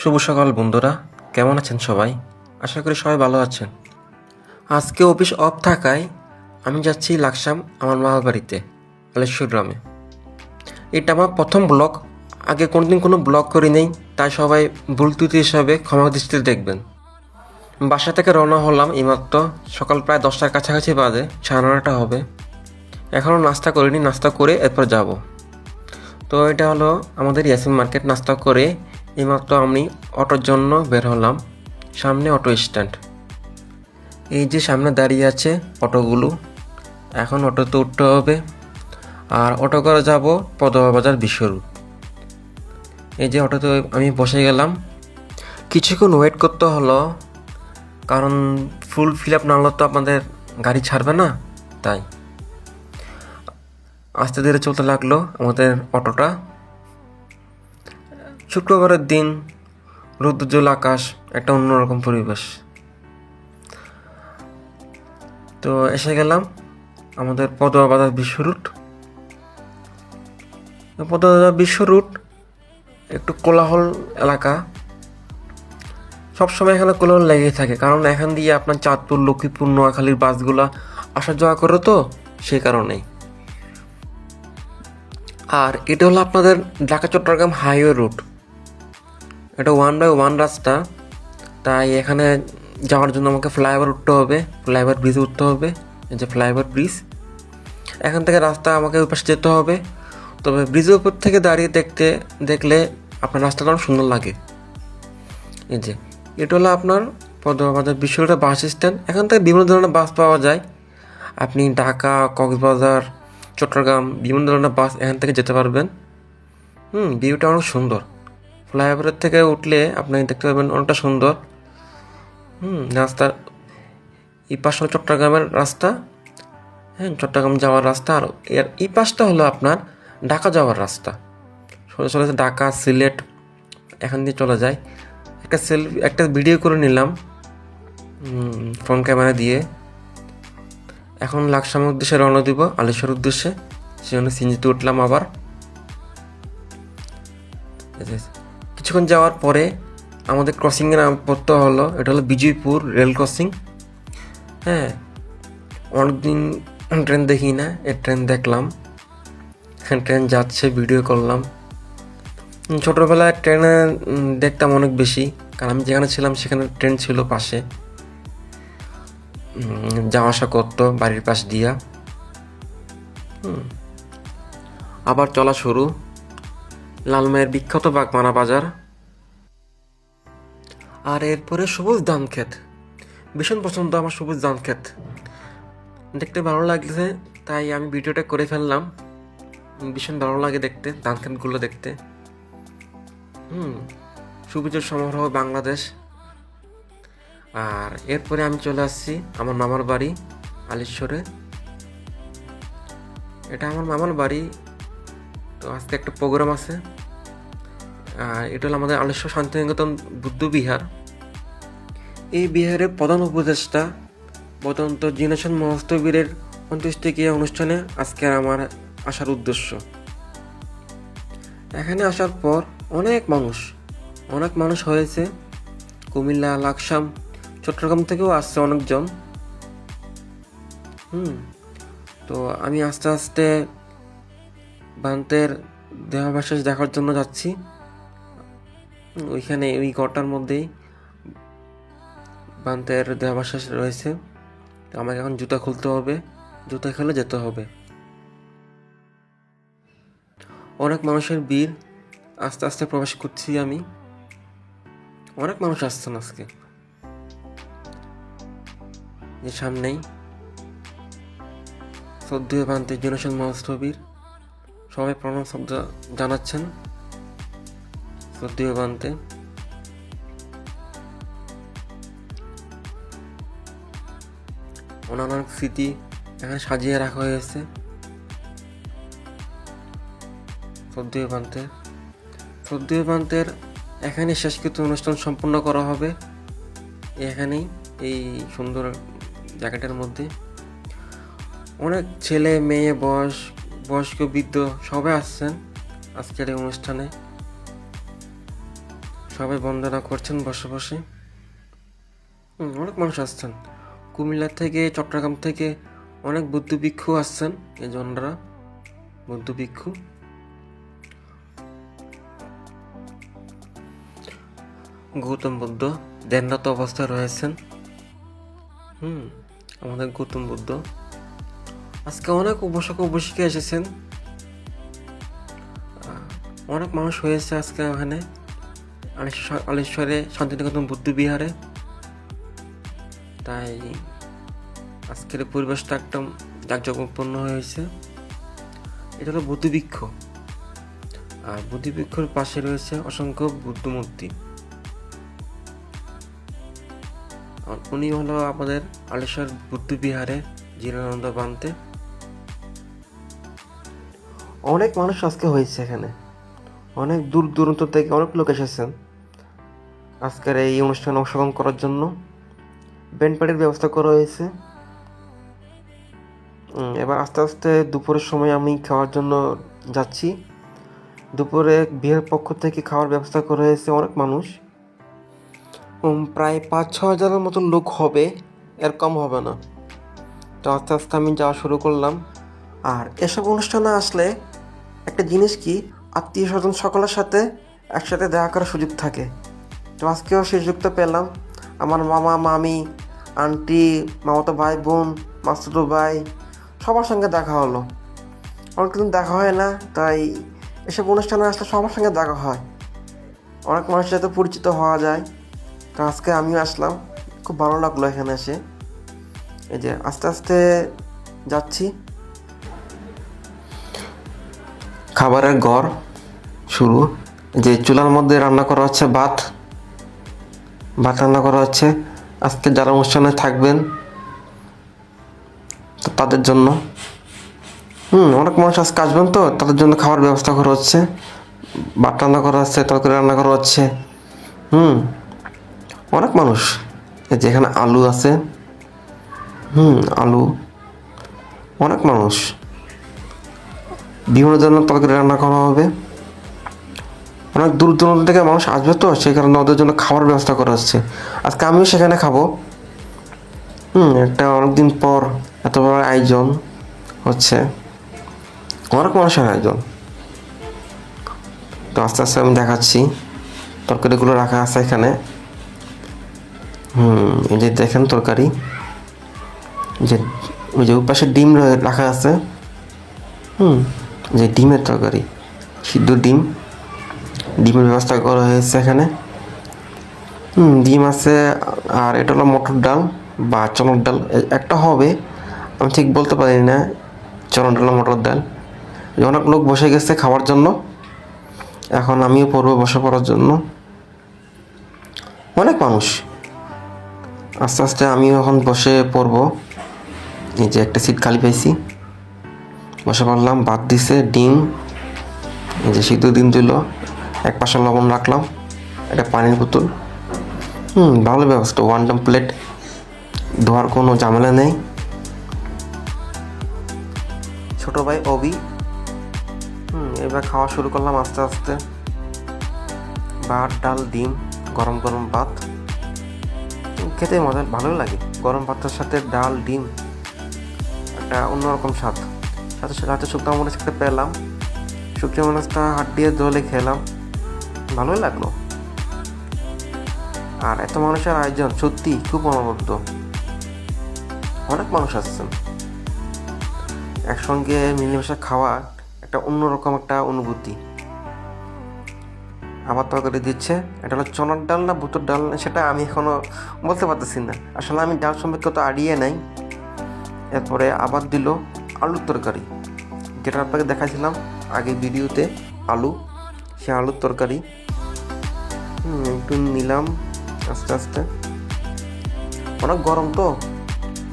শুভ সকাল, বন্ধুরা। কেমন আছেন সবাই? আশা করি সবাই ভালো আছেন। আজকে অফিস অফ থাকায় আমি যাচ্ছি লাকসাম আমার মামার বাড়িতে আলেশ্বর গ্রামে। এটা আমার প্রথম ব্লগ। আগে কোনোদিন কোনো ব্লগ করি নেই, তাই সবাই ভুল ত্রুটি হিসাবে ক্ষমা দৃষ্টিতে দেখবেন। বাসা থেকে রওনা হলাম এইমাত্র। সকাল প্রায় দশটার কাছাকাছি বাজে, সাড়ে নটা হবে। এখনও নাস্তা করিনি, নাস্তা করে এরপর যাব। তো এটা হলো আমাদের ইয়াসিন মার্কেট, নাস্তা করে এইমাত্র আমি অটোর জন্য বের হলাম সামনে অটো স্ট্যান্ড। এই যে সামনে দাঁড়িয়ে আছে অটোগুলো, এখন অটোতে উঠতে হবে। আর অটো করে যাব পদমা বাজার বিশ্বরূপ। এই যে অটোতে আমি বসে গেলাম। কিছুক্ষণ ওয়েট করতে হলো, কারণ ফুল ফিল আপ না হলে তো আপনাদের গাড়ি ছাড়বে না, তাই। আস্তে ধীরে চলতে লাগল আমাদের অটোটা। শুক্রবারের দিন রৌদ্রোজ্জ্বল আকাশ, একটা অন্যরকম পরিবেশ। তো এসে গেলাম আমাদের পদুয়া বাজার বিশ্ব রুট। পদুয়া বাজার বিশ্ব রুট একটু কোলাহল এলাকা। সবসময় এখানে কোলাহল লেগেই থাকে, কারণ এখান দিয়ে আপনার চাঁদপুর, লক্ষ্মীপুর, নোয়াখালীর বাসগুলা আসা যাওয়া করো তো সেই কারণেই। আর এটা হলো আপনাদের ঢাকা চট্টগ্রাম হাইওয়ে রুট। এটা ওয়ান বাই ওয়ান রাস্তা। তাই এখানে যাওয়ার জন্য আমাকে ফ্লাইওভার উঠতে হবে। ফ্লাইওভার ব্রিজে উঠতে হবে। এই যে ফ্লাইওভার ব্রিজ এখান থেকে রাস্তা আমাকে ওই পাশে যেতে হবে। তবে ব্রিজের উপর থেকে দাঁড়িয়ে দেখতে, দেখলে আপনার রাস্তাটা অনেক সুন্দর লাগে। এই যে, এটা হলো আপনার পদ্মবাজার বিশ্বটা বাস স্ট্যান্ড এখান থেকে বিভিন্ন ধরনের বাস পাওয়া যায়। আপনি ঢাকা, কক্সবাজার, চট্টগ্রাম, বিভিন্ন ধরনের বাস এখান থেকে যেতে পারবেন। হুম ভিউটা অনেক সুন্দর। ফ্লাইওভারের থেকে উঠলে আপনি দেখতে পাবেন অনেকটা সুন্দর। হুম, রাস্তার এই পাশ হলো চট্টগ্রামের রাস্তা। হ্যাঁ চট্টগ্রাম যাওয়ার রাস্তা আর এর এই পাশটা হলো আপনার ঢাকা যাওয়ার রাস্তা। সোজা চলে ঢাকা, সিলেট, এখান দিয়ে চলে যায় একটা সেলফি, একটা ভিডিও করে নিলাম ফোন ক্যামেরা দিয়ে। এখন লাকসামের উদ্দেশ্যে রওনা দিব আলেশ্বর উদ্দেশ্যে। সেজন্য সিঞ্জিতে উঠলাম আবার। কিছুক্ষণ যাওয়ার পরে আমাদের ক্রসিংয়ের নাম পড়তে হলো, এটা হলো বিজয়পুর রেল ক্রসিং হ্যাঁ অনেকদিন ট্রেন দেখি না এই ট্রেন দেখলাম। ট্রেন যাচ্ছে ভিডিও করলাম। ছোটোবেলায় ট্রেনে দেখতাম অনেক বেশি, কারণ আমি যেখানে ছিলাম সেখানে ট্রেন ছিল পাশে। যাওয়া আসা করতো বাড়ির পাশ দিয়া। আবার চলা শুরু। লালমায়ের বিখ্যাত বাগমারা বাজার। আর এরপরে সবুজ ধান ক্ষেত। ভীষণ পছন্দ আমার সবুজ ধান ক্ষেত। দেখতে ভালো লাগছে, তাই আমি ভিডিওটা করে ফেললাম। ভীষণ ভালো লাগে দেখতে, ধান ক্ষেতগুলো দেখতে। হুম, সবুজের সমারোহ বাংলাদেশ। আর এরপরে আমি চলে আসছি আমার মামার বাড়ি, আলিশ্বরে। এটা আমার মামার বাড়ি। তো আজকে একটা প্রোগ্রাম আছে। এটা হলো আমাদের আলেশ্বর শান্তিনিকেতন বুদ্ধ বিহার। এই বিহারের প্রধান উপদেষ্টা বদন্ত জিনেশন মহস্তবীরের অন্ত্যেষ্টিক্রিয়া অনুষ্ঠানে আজকে আমার আসার উদ্দেশ্য। এখানে আসার পর অনেক মানুষ অনেক মানুষ হয়েছে। কুমিল্লা, লাকসাম, চট্টগ্রাম থেকেও আসছে অনেকজন। হুম, তো আমি আস্তে আস্তে বান্তের দেহাবশেষ দেখার জন্য যাচ্ছি। ওইখানে ওই ঘরটার মধ্যেই বান্তের দেহাবশেষ রয়েছে। আমাকে এখন জুতা খুলতে হবে, জুতা খেলে যেতে হবে। অনেক মানুষের ভিড়, আস্তে আস্তে প্রবেশ করছি আমি। অনেক মানুষ আসছেন আজকে। যে সামনেই শ্রদ্ধেয় বান্তের জনসন মহস্তবীর সবাই প্রণাম শব্দ জানাচ্ছেন। শ্রদ্ধেয় বান্তে অনেক স্মৃতি এখানে সাজিয়ে রাখা হয়েছে শ্রদ্ধেয় বান্তের শ্রদ্ধেয় বান্তের এখানে শেষকৃত অনুষ্ঠান সম্পন্ন করা হবে। এখানেই এই সুন্দর জায়গাটার মধ্যে। অনেক ছেলে, মেয়ে, বয়স, বয়স্ক, বৃদ্ধ সবাই আসছেন আজকের এই অনুষ্ঠানে। সবাই বন্দনা করছেন, বসে বসে। অনেক মানুষ আসছেন। কুমিল্লা থেকে, চট্টগ্রাম থেকে অনেক বুদ্ধ ভিক্ষু আসছেন, এই জনরা। বুদ্ধ ভিক্ষু। গৌতম বুদ্ধ ধ্যানরত অবস্থায় রয়েছেন। হুম, আমাদের গৌতম বুদ্ধ। আজকে অনেক উপাসক উপাসিকা এসেছেন। অনেক মানুষ হয়েছে আজকে ওখানে আলেশ্বর- আলেশ্বরে শান্তিনিকেতন বুদ্ধ বিহারে। তাই আজকের পরিবেশটা একদম জাঁকজমকপূর্ণ হয়েছে। এটা হলো বুদ্ধবৃক্ষ আর বুদ্ধবৃক্ষর পাশে রয়েছে অসংখ্য বুদ্ধ মূর্তি। আর উনি হলো আমাদের আলেশ্বর বুদ্ধ বিহারে জিরানন্দ বানতে। অনেক মানুষ আজকে হয়েছে এখানে। অনেক দূর দূরান্ত থেকে অনেক লোক এসেছেন। আজকের এই অনুষ্ঠানে অংশগ্রহণ করার জন্য ব্যান্ড পার্টির ব্যবস্থা করা হয়েছে। এবার আস্তে আস্তে দুপুরের সময় আমি খাওয়ার জন্য যাচ্ছি। দুপুরে বিয়ের পক্ষ থেকে খাওয়ার ব্যবস্থা করা হয়েছে অনেক মানুষ। প্রায় পাঁচ ছ হাজারের মতো লোক হবে, এর কম হবে না। তো আস্তে আস্তে আমি যাওয়া শুরু করলাম। আর এসব অনুষ্ঠানে আসলে একটা জিনিস কি, আত্মীয় স্বজন সকলের সাথে একসাথে দেখা করার সুযোগ থাকে। তো আজকেও সেই সুযোগটা পেলাম। আমার মামা, মামি, আন্টি, মামাতো ভাই, বোন মাস্তুতো ভাই, সবার সঙ্গে দেখা হলো। অনেকদিন দেখা হয় না, তাই এসব অনুষ্ঠানে আসলে সবার সঙ্গে দেখা হয়। অনেক মানুষের সাথে পরিচিত হওয়া যায়। তো আজকে আমিও আসলাম। খুব ভালো লাগল এখানে এসে। এই যে আস্তে আস্তে যাচ্ছি। খাবারের ঘর শুরু। যে চুলার মধ্যে রান্না করা হচ্ছে ভাত। ভাত রান্না করা হচ্ছে। আজকে যারা অনুষ্ঠানে থাকবেন, তো তাদের জন্য। হুম, অনেক মানুষ আজকে আসবেন তো, তাদের জন্য খাবার ব্যবস্থা করা হচ্ছে। ভাত রান্না করা হচ্ছে, তরকারি রান্না করা হচ্ছে। হুম, অনেক মানুষ। এই যে এখানে আলু আছে। হুম, আলু। অনেক মানুষ। বিভিন্ন ধরনের তরকারি রান্না করা হবে। অনেক দূর দূরান্ত থেকে মানুষ আসবে তো, সেই কারণে ওদের জন্য খাবার ব্যবস্থা করা হচ্ছে। আজকে আমিও সেখানে খাব। হুম, একটা অনেকদিন পর এত বড় আয়োজন হচ্ছে। অনেক মানুষের আয়োজন। তো আস্তে আস্তে আমি দেখাচ্ছি। তরকারিগুলো রাখা আছে এখানে। হুম, এই যে দেখেন তরকারি। যে, ওই যে পাশে ডিম রাখা আছে। হুম, যে ডিমের তরকারি, সিদ্ধ ডিম। ডিমের ব্যবস্থা করা হয়েছে এখানে। ডিম আছে, আর এটা হলো মটর ডাল বা চনক ডাল। একটা হবে, আমি ঠিক বলতে পারি না চনক ডাল মটর ডাল। অনেক লোক বসে গেছে খাওয়ার জন্য। এখন আমিও পড়ব বসে পড়ার জন্য। অনেক মানুষ। আস্তে আস্তে আমিও এখন বসে পড়ব। এই যে একটা সিট খালি পাইছি। বসে পড়লাম, ভাত দিছে, ডিম। এই যে সিদ্ধ ডিম দিল। এক পাশে লবণ রাখলাম, একটা পানির বোতল। হুম, ভালো ব্যবস্থা ওয়ান টাইম প্লেট ধোয়ার কোনো ঝামেলা নেই। ছোট ভাই অবি। হুম, এবার খাওয়া শুরু করলাম আস্তে আস্তে। ভাত, ডাল, ডিম, গরম গরম ভাত। খেতে মজা, ভালোই লাগে। গরম ভাতের সাথে ডাল, ডিম, একটা অন্যরকম স্বাদ। সাথে সাথে শুকনো মরিচ একটা পেলাম। শুকনো মরিচটা হাত দিয়ে দলে খেলাম। ভালোই লাগল। আর এত মানুষের আয়োজন সত্যি খুব অনবদ্য অনেক মানুষ আসছেন। একসঙ্গে মিলেমিশে খাওয়া একটা অন্যরকম একটা অনুভূতি। আবার তরকারি দিচ্ছে, এটা হলো চনার ডাল না বুটোর ডাল না সেটা আমি এখনও বলতে পারতেছি না। আসলে আমি ডাল সম্পর্কে তো আড়িয়ে নাই। এরপরে আবার দিল আলুর তরকারি। যেটা আপনাকে দেখাছিলাম আগে ভিডিওতে, আলু সে আলুর তরকারি। একটু নিলাম আস্তে আস্তে। অনেক গরম তো,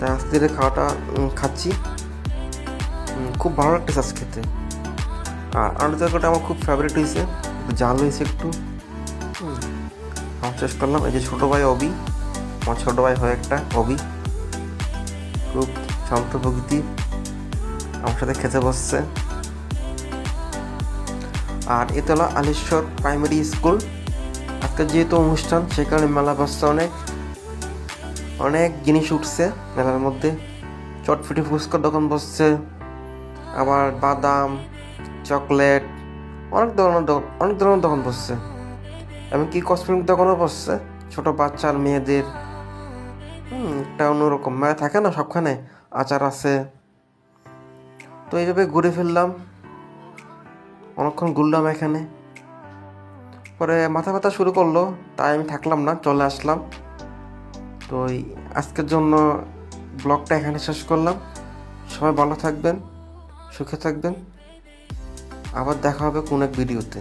তাই আস্তে ধীরে খাওয়াটা খাচ্ছি। খুব ভালো লাগতেছে আজ খেতে। আর আলু তরকারিটা আমার খুব ফেভারিট হয়েছে জাল হয়েছে একটু। খাওয়া শেষ করলাম। এই যে ছোটো ভাই অবি, আমার ছোটো ভাই হয় একটা, অবি। খুব শান্ত প্রকৃতি, আমার সাথে খেতে বসছে। আর এতে হলো আলেশ্বর প্রাইমারি স্কুল আজকে যেহেতু অনুষ্ঠান, সেই কারণে মেলা বসছে অনেক অনেক জিনিস উঠছে মেলার মধ্যে। চটফুটি ফুচকার দোকান বসছে, আবার বাদাম, চকলেট, অনেক ধরনের অনেক ধরনের দোকান বসছে। এমনকি কসমেটিক দোকানও বসছে, ছোট বাচ্চার মেয়েদের। একটা অন্যরকম, মেলা থাকে না সবখানে, আচার আছে। তো এইভাবে ঘুরে ফেললাম অনেকক্ষণ ঘুরলাম এখানে। পরে মাথা ব্যথা শুরু করল, তাই আমি থাকলাম না, চলে আসলাম। তো আজকের জন্য ব্লগটা এখানে শেষ করলাম। সবাই ভালো থাকবেন, সুখে থাকবেন। আবার দেখা হবে কোন এক ভিডিওতে।